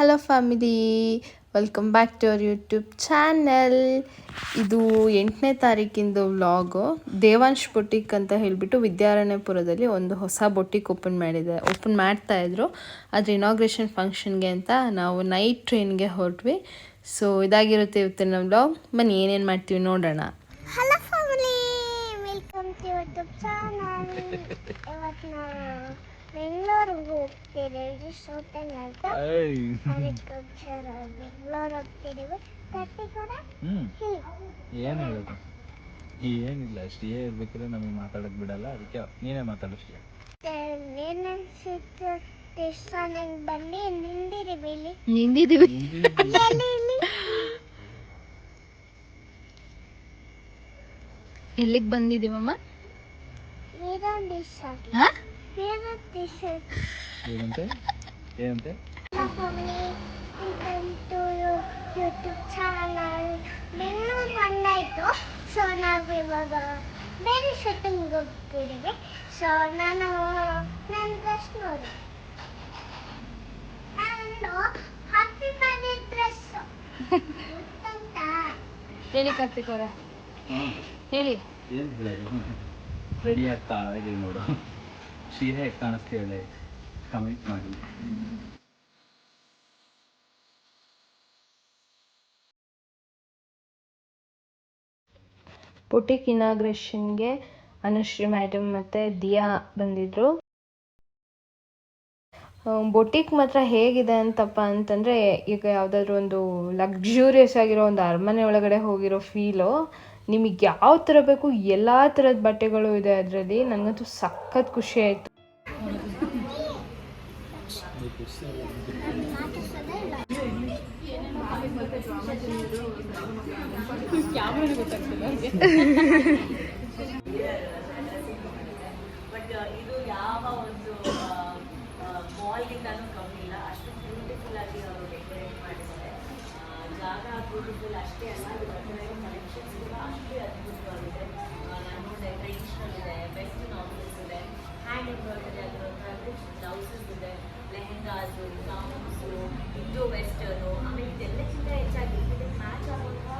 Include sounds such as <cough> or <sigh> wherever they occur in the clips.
Hello family welcome back to our YouTube channel ಇದು ಎಂಟನೇ ತಾರೀಕಿಂದು vlog Devansh boutique ಅಂತ ಹೇಳಿಬಿಟ್ಟು ವಿದ್ಯಾರಣ್ಯಪುರದಲ್ಲಿ ಒಂದು ಹೊಸ ಬೊಟಿಕ್ ಓಪನ್ ಮಾಡಿದೆ. ಓಪನ್ ಮಾಡ್ತಾ ಇದ್ರು. ಅದ್ರ ಇನಾಗ್ರೇಷನ್ ಫಂಕ್ಷನ್ಗೆ ಅಂತ ನಾವು ನೈಟ್ ಟ್ರೈನ್ಗೆ ಹೊರಟ್ವಿ. ಸೊ ಇದಾಗಿರುತ್ತೆ ಇವತ್ತಿನ ವ್ಲಾಗ್ ಬನ್ನಿ, ಏನೇನು ಮಾಡ್ತೀವಿ ನೋಡೋಣ. Hello family welcome to YouTube channel ಬೆಂಗಳೂರಿಗೆ ಹೋಗ್ತಿದ್ದೀವಿ ಶೂಟಿಂಗ್ ಅಂತ ಅಗ್ರಿಕಲ್ಚರ್ ಬೆಂಗಳೂರು ಹೋಗ್ತಿದ್ದೀವಿ ಕಟ್ಟಿ ಕೂಡ ಏನ್ ಹೇಳೋದು? ಏನಿಲ್ಲ ಅಷ್ಟೇ ಇರ್ಬೇಕಾದ್ರೆ ನಮಗೆ ಮಾತಾಡಕ್ ಬಿಡಲ್ಲ. ಅದಕ್ಕೆ ನೀನೇ ಮಾತಾಡಿಸ್ತೀಯ ಬನ್ನಿ ನಿಂದಿದ್ದೀವಿ. ಇಲ್ಲಿ ಎಲ್ಲಿಗೆ ಬಂದಿದ್ದೀವಮ್ಮ? <laughs> ಏನಂತೆ? ಏನಂತೆ? ಯೂಟ್ಯೂಬ್ ಚಾನಲ್ ಬೆಂಗಳೂರು ಬಂದಾಯಿತು ಸೊ ನಾವು ಇವಾಗ ಬೇರೆ ಶೂಟಿಂಗ್ ಹೋಗ್ತಿದ್ದೀವಿ ಸೊ ನಾನು ನನ್ನ ಡ್ರೆಸ್ ನೋಡಿ ನಾನು ಹ್ಯಾಪಿ ಬರ್ಡೇ ಡ್ರೆಸ್ ಹೇಳಿ ಕಾರ್ತಿಕ್ ಅವರ. ಹೇಳಿ. ಏನು ಹೇಳೋದು? ರೆಡಿ ಆಗ್ತಾ ನೋಡು. ಸೀರೆ ಹೇಗೆ ಕಾಣಿಸ್ತಾ ಹೇಳಿ ಕಮೆಂಟ್ ಮಾಡಿ. ಬೊಟಿಕ್ ಇನಾಗ್ರೇಷನ್ಗೆ ಅನುಶ್ರೀ ಮ್ಯಾಡಮ್ ಮತ್ತೆ ದಿಯಾ ಬಂದಿದ್ರು. ಬೊಟಿಕ್ ಮಾತ್ರ ಹೇಗಿದೆ ಅಂತಪ್ಪ ಅಂತಂದ್ರೆ, ಈಗ ಯಾವುದಾದ್ರೂ ಒಂದು ಲಕ್ಸುರಿಯಸ್ ಆಗಿರೋ ಒಂದು ಅರಮನೆ ಒಳಗಡೆ ಹೋಗಿರೋ ಫೀಲು ನಿಮಗೆ ಯಾವ ಥರ ಬೇಕು, ಎಲ್ಲ ಥರದ ಬಟ್ಟೆಗಳು ಇದೆ ಅದರಲ್ಲಿ ನನಗಂತೂ ಸಖತ್ ಖುಷಿ ಆಯಿತು. ಅಷ್ಟು ಬ್ಯೂಟಿಫುಲ್ ಆಗಿ ಅವರು ಡೆಕೋರೇಟ್ ಬ್ಯೂಟಿಫುಲ್ ಅಷ್ಟೇ ಅಲ್ಲ ಇದ್ರ ಕಲೆಕ್ಷನ್ಸ್ ಕೂಡ ಅಷ್ಟೇ ಅದ್ಭುತವಾಗಿದೆ ನಾನು ನೋಡಿದೆ ಟ್ರೆಡಿಷನಲ್ ಇದೆ ಬೆಸ್ಟ್ ನಾವೆಲ್ಸ್ ಇದೆ ಹ್ಯಾಂಡ್ ಎಂಬ್ರಾಯ್ಡರಿ ಆಗಿರುವಂತಹ ಬ್ಲೌಸಸ್ ಇದೆ ಲೆಹೆಂಗಾಸು ಗೌನ್ಸು ಇಂಡೋ ವೆಸ್ಟರ್ನು ಆಮೇಲೆ ಇದೆಲ್ಲಕ್ಕಿಂತ ಹೆಚ್ಚಾಗಿ ಇದಕ್ಕೆ ಮ್ಯಾಚ್ ಆಗುವಂತಹ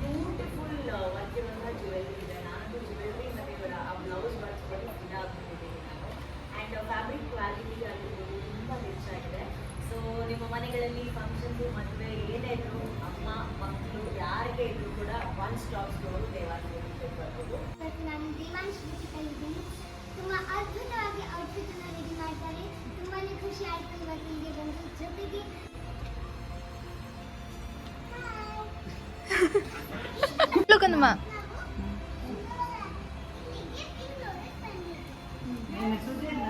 ಬ್ಯೂಟಿಫುಲ್ ವರ್ಕ್ ಇರುವಂತಹ ಜ್ಯುವೆಲ್ರಿ ಇದೆ ನಾನು ಜ್ಯುವೆಲ್ರಿ ಮತ್ತು ಇವರ ಆ ಬ್ಲೌಸ್ ವರ್ಕ್ ಬಗ್ಗೆ ಫಿದಾ ಆಗ್ಬಿಟ್ಟಿದ್ದೀನಿ ನಾನು ಆ್ಯಂಡ್ ಫ್ಯಾಬ್ರಿಕ್ ಕ್ವಾಲಿಟಿ ಆಗಿರ್ಬೋದು ತುಂಬ ಹೆಚ್ಚಾಗಿದೆ ಸೊ ನಿಮ್ಮ ಮನೆಗಳಲ್ಲಿ ಫಂಕ್ಷನ್ಸು ಮದುವೆ ಏನೇ ಸ್ಟಾಪ್ ಸ್ಟೋರು ದೇವಾಲಯಕ್ಕೆ ಬರ್ಬೋದು ಇವತ್ತು ನಾನು ದಿವಾಂಶ್ ಇದ್ದೀನಿ ತುಂಬ ಅದ್ಭುತವಾಗಿ ಔಟ್ಫಿಟ್ ಅನ್ನು ರೆಡಿ ಮಾಡ್ತಾರೆ ತುಂಬಾನೇ ಖುಷಿ ಆಯ್ತು ಇವತ್ತು ಇಲ್ಲಿಗೆ ಬಂದು ಜೊತೆಗೆ ಕಂದಮ್ಮ ದೇವಾಂಶ್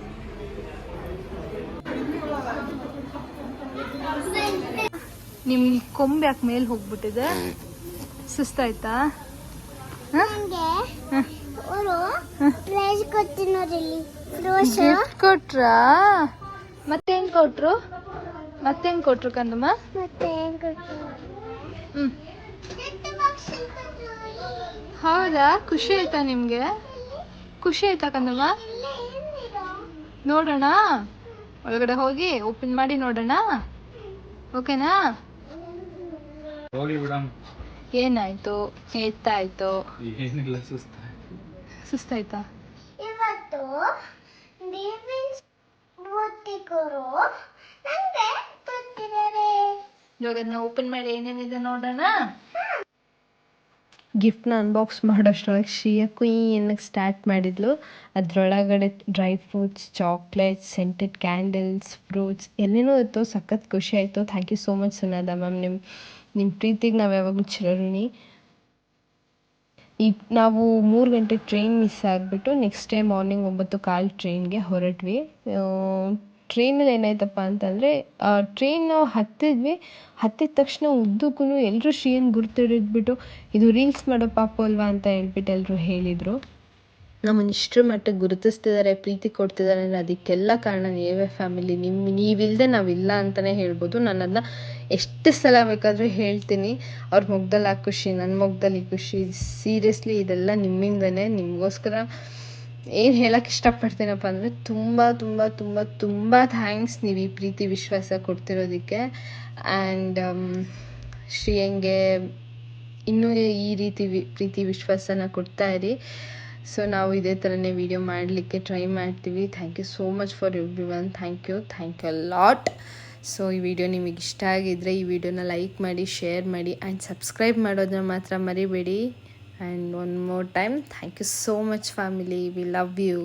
ನಿಮ್ಗೆ ಕೊಂಬೆ ಯಾಕೆ ಮೇಲೆ ಹೋಗ್ಬಿಟ್ಟಿದೆ? ಸುಸ್ತಾಯ್ತಾ? ಗಿಫ್ಟ್ ಕೊಟ್ರಾ? ಮತ್ತೇನ್ ಕೊಟ್ರು? ಮತ್ತೇನ್ ಕೊಟ್ರು ಕಂದಮ್ಮ? ಮತ್ತೆ ಹ್ಮ್. ಹೌದಾ? ಖುಷಿ ಆಯ್ತಾ ನಿಮ್ಗೆ? ಖುಷಿ ಆಯ್ತಾ ಕಂದಮ್ಮ? ನೋಡೋಣ. ಒಳಗಡೆ ಹೋಗಿ ಓಪನ್ ಮಾಡಿ ನೋಡೋಣ. ಓಕೆನಾ? ಹೋಗ್ಲಿ ಬಿಡಮ್ ಏನಾಯ್ತು? ಎತ್ತಾಯ್ತು? ಏನಿಲ್ಲ ಸುಸ್ತ. ಸುಸ್ತಾಯ್ತಾ? ಇವತ್ತು ಇವಾಗ ಅದನ್ನ ಓಪನ್ ಮಾಡಿ ಏನೇನಿದೆ ನೋಡೋಣ? ಗಿಫ್ಟ್ನ ಅನ್ಬಾಕ್ಸ್ ಮಾಡೋಷ್ಟರೊಳಗೆ ಶ್ರೀಯ ಕುಯ್ ಏನಕ್ಕೆ ಸ್ಟಾರ್ಟ್ ಮಾಡಿದ್ಲು. ಅದರೊಳಗಡೆ dry fruits chocolates scented candles fruits ಏನೇನೋ ಇತ್ತು. ಸಖತ್ ಖುಷಿ ಆಯಿತು. Thank you so much Sunada ma'am ನಿಮ್ಮ ನಿಮ್ಮ ಪ್ರೀತಿಗೆ ನಾವು ಯಾವಾಗಲೂ ಚಿರಋಣಿ ಈ ನಾವು ಮೂರು ಗಂಟೆ ಟ್ರೈನ್ ಮಿಸ್ ಆಗಿಬಿಟ್ಟು ನೆಕ್ಸ್ಟ್ ಡೇ ಮಾರ್ನಿಂಗ್ ಒಂಬತ್ತು ಕಾಲು ಟ್ರೈನ್ಗೆ ಹೊರಟ್ವಿ. ಟ್ರೈನಲ್ಲಿ ಏನಾಯ್ತಪ್ಪ ಅಂತಂದರೆ ಟ್ರೈನ್ ನಾವು ಹತ್ತಿದ್ವಿ. ಹತ್ತಿದ ತಕ್ಷಣ ಉದ್ದಕ್ಕೂ ಎಲ್ಲರೂ ಶ್ರೀಯನ್ನು ಗುರ್ತಿಡಿದ್ಬಿಟ್ಟು ಇದು ರೀಲ್ಸ್ ಮಾಡೋ ಪಾಪು ಅಲ್ವಾ? ಅಂತ ಹೇಳ್ಬಿಟ್ಟು ಎಲ್ಲರೂ ಹೇಳಿದರು. ನಮ್ಮನ್ನು ಇಷ್ಟರ ಮಟ್ಟಿಗೆ ಗುರುತಿಸ್ತಿದ್ದಾರೆ, ಪ್ರೀತಿ ಕೊಡ್ತಿದ್ದಾರೆ ಅಂದರೆ ಅದಕ್ಕೆಲ್ಲ ಕಾರಣ ನೀವೇ ಫ್ಯಾಮಿಲಿ ನಿಮ್ಮ ನೀವಿಲ್ಲದೆ ನಾವಿಲ್ಲ ಅಂತಲೇ ಹೇಳ್ಬೋದು. ನಾನು ಅದನ್ನ ಎಷ್ಟು ಸಲ ಬೇಕಾದರೂ ಹೇಳ್ತೀನಿ. ಅವ್ರ ಮುಗ್ದಲ್ಲಿ ಆ ಖುಷಿ ನನ್ನ ಮುಗ್ದಲ್ಲಿ ಈ ಖುಷಿ. ಸೀರಿಯಸ್ಲಿ ಇದೆಲ್ಲ ನಿಮ್ಮಿಂದನೇ. ನಿಮಗೋಸ್ಕರ ಏನು ಹೇಳಕ್ಕೆ ಇಷ್ಟಪಡ್ತೀನಪ್ಪ ಅಂದರೆ ತುಂಬ ತುಂಬ ತುಂಬ ತುಂಬ ಥ್ಯಾಂಕ್ಸ್ ನೀವು ಈ ಪ್ರೀತಿ ವಿಶ್ವಾಸ ಕೊಡ್ತಿರೋದಕ್ಕೆ. ಆ್ಯಂಡ್ ಶ್ರೀಯಂಗೆ ಇನ್ನೂ ಈ ರೀತಿ ವಿ, ಪ್ರೀತಿ ವಿಶ್ವಾಸನ ಕೊಡ್ತಾ ಇರಿ. ಸೊ ನಾವು ಇದೇ ಥರನೇ ವೀಡಿಯೋ ಮಾಡಲಿಕ್ಕೆ ಟ್ರೈ ಮಾಡ್ತೀವಿ. Thank you so much for everyone thank you thank you lot so ಈ ವಿಡಿಯೋ ನಿಮಗೆ ಇಷ್ಟ ಆಗಿದ್ದರೆ ಈ ವಿಡಿಯೋನ ಲೈಕ್ ಮಾಡಿ ಶೇರ್ ಮಾಡಿ ಆ್ಯಂಡ್ ಸಬ್ಸ್ಕ್ರೈಬ್ ಮಾಡೋದನ್ನ ಮಾತ್ರ ಮರಿಬೇಡಿ. And one more time thank you so much family we love you